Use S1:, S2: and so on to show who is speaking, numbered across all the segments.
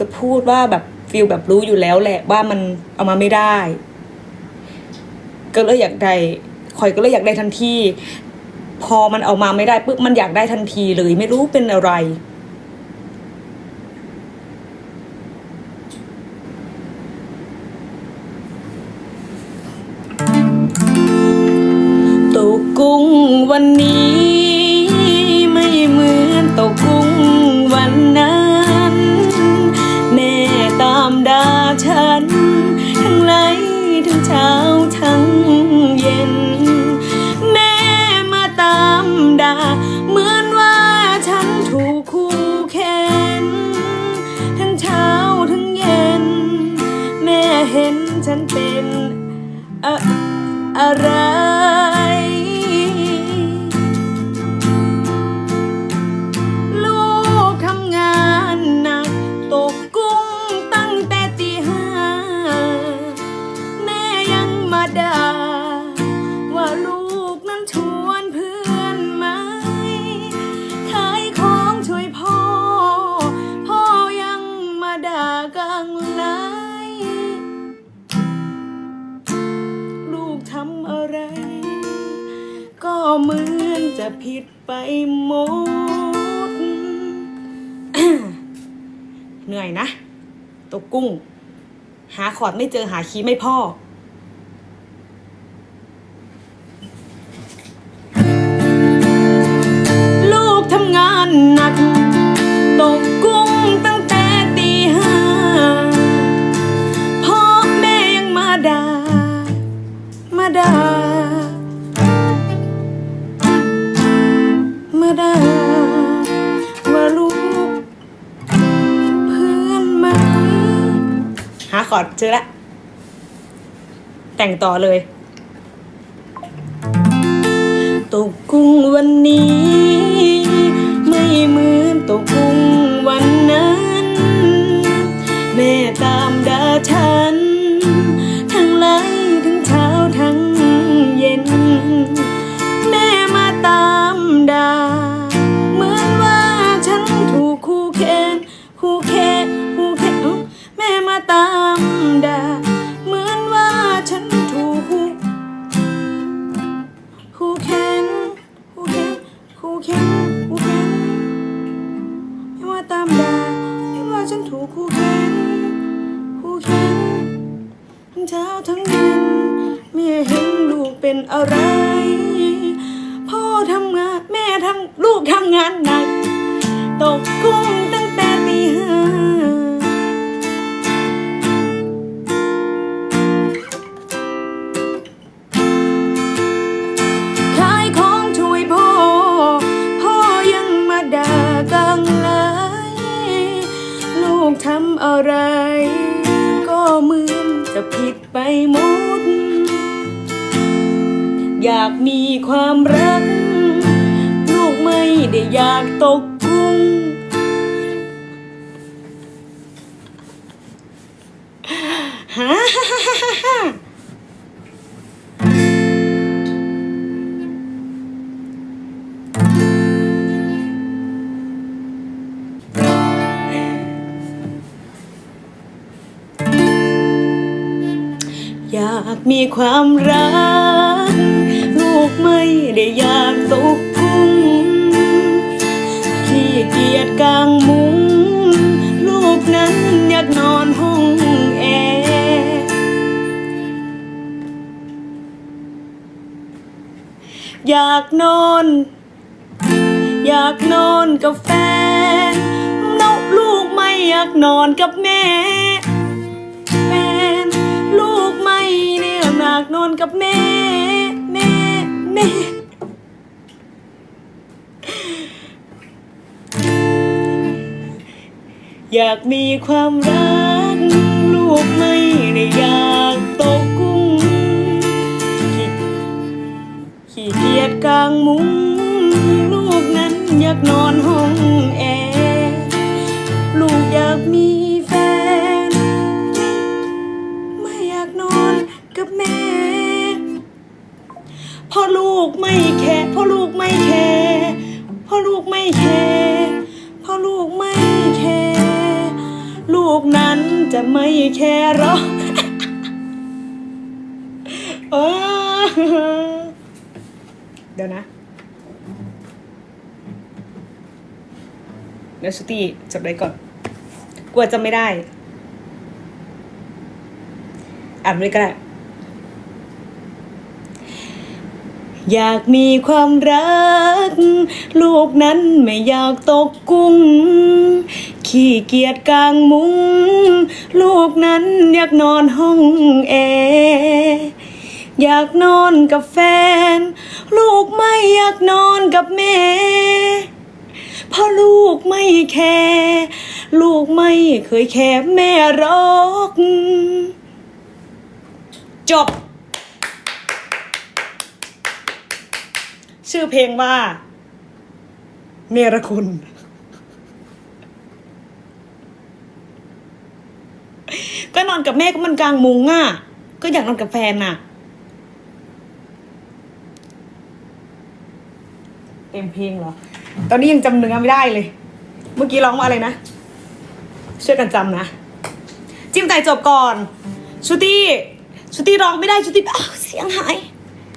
S1: จะพูดว่าแบบฟิลแบบรู้อยู่แล้วแหละว่ามันเอามาไม่ได้ ก็เลยอยากได้คอยก็เลยอยากได้ทันที พอมันเอามาไม่ได้ปุ๊บมันอยากได้ทันทีเลย ไม่รู้เป็นอะไรตกกุ้งวันนี้ ห็น จะผิดไปหมด เหนื่อยนะ ตกกุ้ง หาขอดไม่เจอหาคีย์ไม่พ่อ หาขอดเจอละแต่งต่อเลยตกกุ้งวันนี้ ไม่เหมือนตกกุ้ง ทั้งเช้าทั้นไม่เห็นลูกเป็นอะไร พ่อทำงานแม่ทำลูกทำงานหนัก ตกกุ้งตั้งแต่ตีห้าขายของช่วยพ่อ พ่อยังมาด่ากังไลลูกทำอะไร ไปหมดอยากมีความรัก ลูกไม่ได้อยากตกกุ้งฮ่าาฮ่าฮ่าฮ่าอยากมีความรัก ลูกไม่ได้อยากตกกุ้งขี้เกียจกลางมุ้งลูกนั้นอยากนอนห้องแอร์อยากนอน อยากนอนกับแฟนนกลูกไม่อยากนอนกับแม่ อยากนกับแม่ แม่ แม่ อยากมีความรัก ลูกไม่ได้อยากตกกุ้ง ขี้เกียจกลางมุ้ง ลูกนั้นอยากนอนห้องแอร์ลูกอยากมีแฟน ไม่อยากนอนกับแม่ พราะลูกไม่แคร์พราะลูกไม่แคร์พราะลูกไม่แคร์พราะลูกไม่แคร์ลูกนั้นจะไม่แค่รอเออเดี๋ยวนะเดี๋ยวสตีจดไว้ก่อนกลัวจะไม่ได้อ่านไม่ก็ได้ อยากมีความรัก ลูกนั้นไม่อยากตกกุ้ง ขี้เกียจกลางมุ้ง ลูกนั้นอยากนอนห้องแอร์อยากนอนกับแฟน ลูกไม่อยากนอนกับแม่เพราะลูกไม่แคร์ลูกไม่เคยแคร์แม่รอก จบ ชื่อเพลงว่า เนรคุณ ก็นอนกับแม่ก็มันกลางมุงอะ ก็อยากนอนกับแฟนน่ะ เต็มเพลงเหรอ ตอนนี้ยังจำเนื้อไม่ได้เลย เมื่อกี้ร้องว่าอะไรนะ ช่วยกันจำนะ จิ้มใจจบก่อนชูตี้ชูตี้ร้องไม่ได้ชูตี้อ้าวเสียงหาย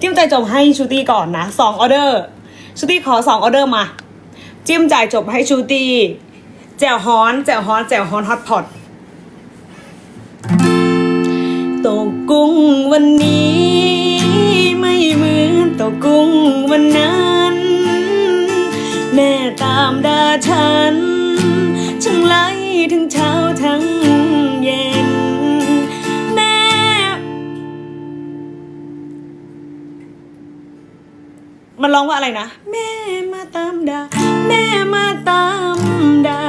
S1: จิ้มใจจบให้ชูตี้ก่อนนะสองออเดอร์ชูตี้ขอสองออเดอร์มา จิ้มจ่ายจบให้ชูตี้แจ่วฮ้อนแจ่วฮ้อนแจ่วฮ้อนฮอตพอตตกกุ้งวันนี้ ไม่เหมือนตกกุ้งวันนั้น แม่ตามดาฉันช่างไล่ถึงเช้าทั้ง มันร้องว่าอะไรนะ แม่มาตามดา แม่มาตามดา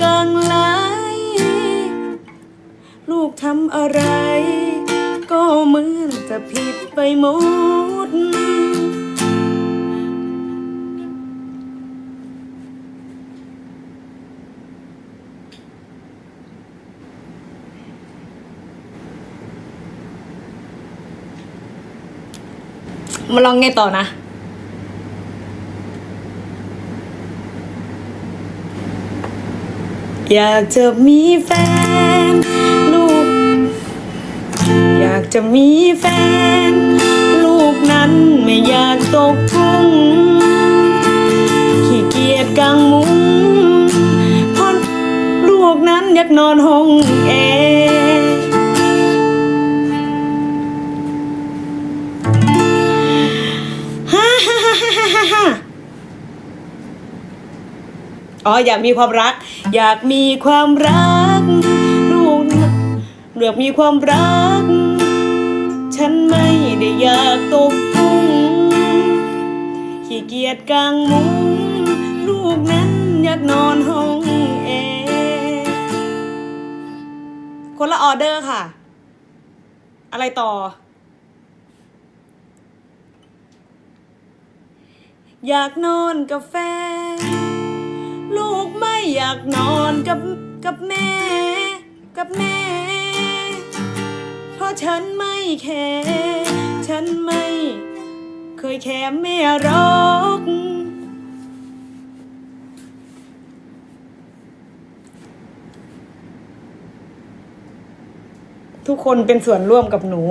S1: กลางไลลูกทำอะไร ก็เหมือนจะผิดไปหมด มาลองไงต่อนะ อยากจะมีแฟน ลูก อยากจะมีแฟน ลูกนั้นไม่อยากตกทุ่งขี้เกียจกางมุ้งพราะลูกนั้นอยากนอนห้องแอร์อ๋ออยากมีความรัก อยากมีความรักลูกเลือกมีความรัก ฉันไม่ได้อยากตกกุ้งขี้เกียจกลางมุ้งลูกนั้นอยากนอนห้องแอร์คนละออเดอร์ค่ะ อะไรต่ออยากนอนกับแฟน ไม่อยากนอนกับกับแม่ กับแม่ เพราะฉันไม่แคร์ฉันไม่ เคยแคร์แม่หรอกทุกคนเป็นส่วนร่วมกับหนู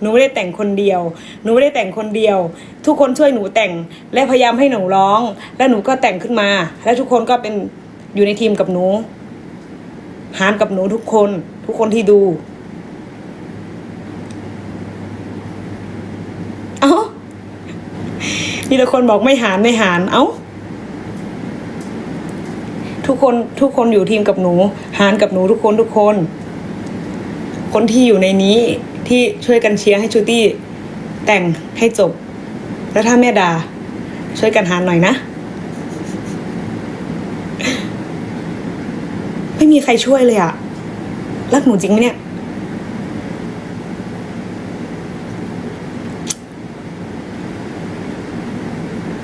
S1: หนูไม่ได้แต่งคนเดียว หนูไม่ได้แต่งคนเดียว ทุกคนช่วยหนูแต่ง และพยายามให้หนูร้อง แล้วหนูก็แต่งขึ้นมา และทุกคนก็เป็น อยู่ในทีมกับหนู หารกับหนูทุกคน ทุกคนที่ดู เอ้ามีแต่คนบอกไม่หารไม่หารเอ้า ทุกคนทุกคนอยู่ทีมกับหนู หารกับหนูทุกคนทุกคน คนที่อยู่ในนี้ที่ช่วยกันเชียร์ให้ชูตี้แต่งให้จบ แล้วถ้าแม่ดาช่วยกันหารหน่อยนะ ไม่มีใครช่วยเลยอะรักหนูจริงไหมเนี่ย